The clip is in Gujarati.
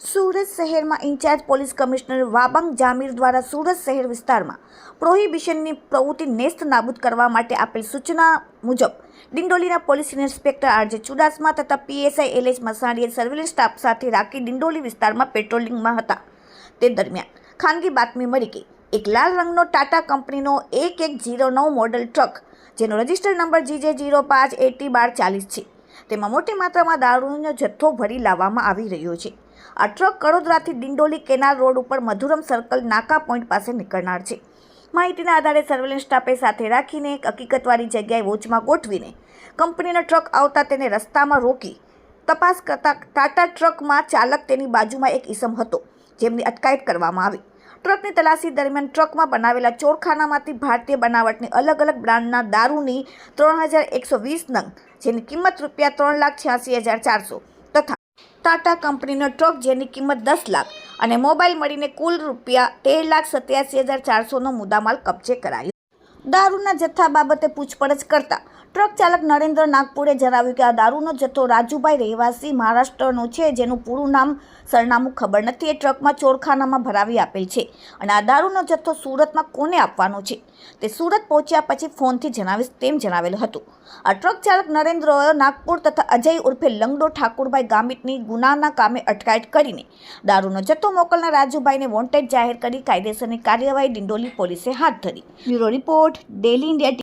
સુરત શહેરમાં in-charge police commissioner Vabang Jamir દ્વારા સુરત શહેર વિસ્તારમાં પ્રોહિબિશનની પ્રવૃત્તિ નેસ્ત નાબૂદ કરવા માટે આપેલ સૂચના મુજબ ડિંડોલીના પોલીસ ઇન્સ્પેક્ટર આરજે ચુડાસમા તથા પીએસઆઈ એલ એચ મસાણીએ સર્વેલન્સ સ્ટાફ સાથે રાખી ડિંડોલી વિસ્તારમાં પેટ્રોલિંગમાં હતા. તે દરમિયાન ખાનગી બાતમી મળી કે એક લાલ રંગનો ટાટા કંપનીનો એક એક જીરો નવ મોડલ ટ્રક, જેનો રજિસ્ટર નંબર જીજે જીરો પાંચ એટી બાર ચાલીસ છે, તેમાં મોટી માત્રામાં દારૂનો જથ્થો ભરી લાવવામાં આવી રહ્યો છે. આ ટ્રક કડોદરાથી ડિંડોલી કેનાલ રોડ ઉપર મધુરમ સર્કલ નાકા પોઈન્ટ પાસે નીકળનાર છે. માહિતીના આધારે સર્વેલન્સ સ્ટાફે સાથે રાખીને એક હકીકતવાળી જગ્યાએ વોચમાં ગોઠવીને કંપનીનો ટ્રક આવતા તેને રસ્તામાં રોકી તપાસ કરતા ટાટા ટ્રકમાં ચાલક તેની બાજુમાં એક ઈસમ હતો, જેમની અટકાયત કરવામાં આવી. ટ્રકની તલાશી દરમિયાન ટ્રકમાં બનાવેલા ચોરખાનામાંથી ભારતીય બનાવટની અલગ અલગ બ્રાન્ડના દારૂની ત્રણ હજાર એકસો વીસ નંગ, જેની કિંમત રૂપિયા ત્રણ લાખ છ્યાસી હજાર ચારસો ટાટા કંપનીનો ટ્રક જેની કિંમત દસ લાખ અને મોબાઈલ મળીને કુલ રૂપિયા તેર લાખ સત્યાસી હજાર ચારસોનો મુદ્દામાલ કબજે કરાયો. દારૂના જથ્થા બાબતે પૂછપરછ કરતા ટ્રક ચાલક નરેન્દ્ર નાગપુરે જણાવ્યું કે આ દારૂનો જથ્થો રાજુભાઈ રહેવાસી મહારાષ્ટ્રનો છે, જેનું પૂરું નામ સરનામું ખબર નથી. એ ટ્રકમાં ચોરખાનામાં ભરાવી આપેલ છે અને આ દારૂનો જથ્થો સુરતમાં કોને આપવાનો છે? તે સુરત પહોંચ્યા પછી ફોનથી જણાવીશ, તેમ જણાવેલ હતું. આ ટ્રક ચાલક નરેન્દ્ર નાગપુર તથા અજય ઉર્ફે લંગડો ઠાકુરભાઈ ગામિતની ગુનાના કામે અટકાયત કરીને દારૂનો જથ્થો મોકલનાર રાજુભાઈને વોન્ટેડ જાહેર કરી કાયદેસરની કાર્યવાહી ડિંડોલી પોલીસે હાથ ધરી. Bureau report, daily India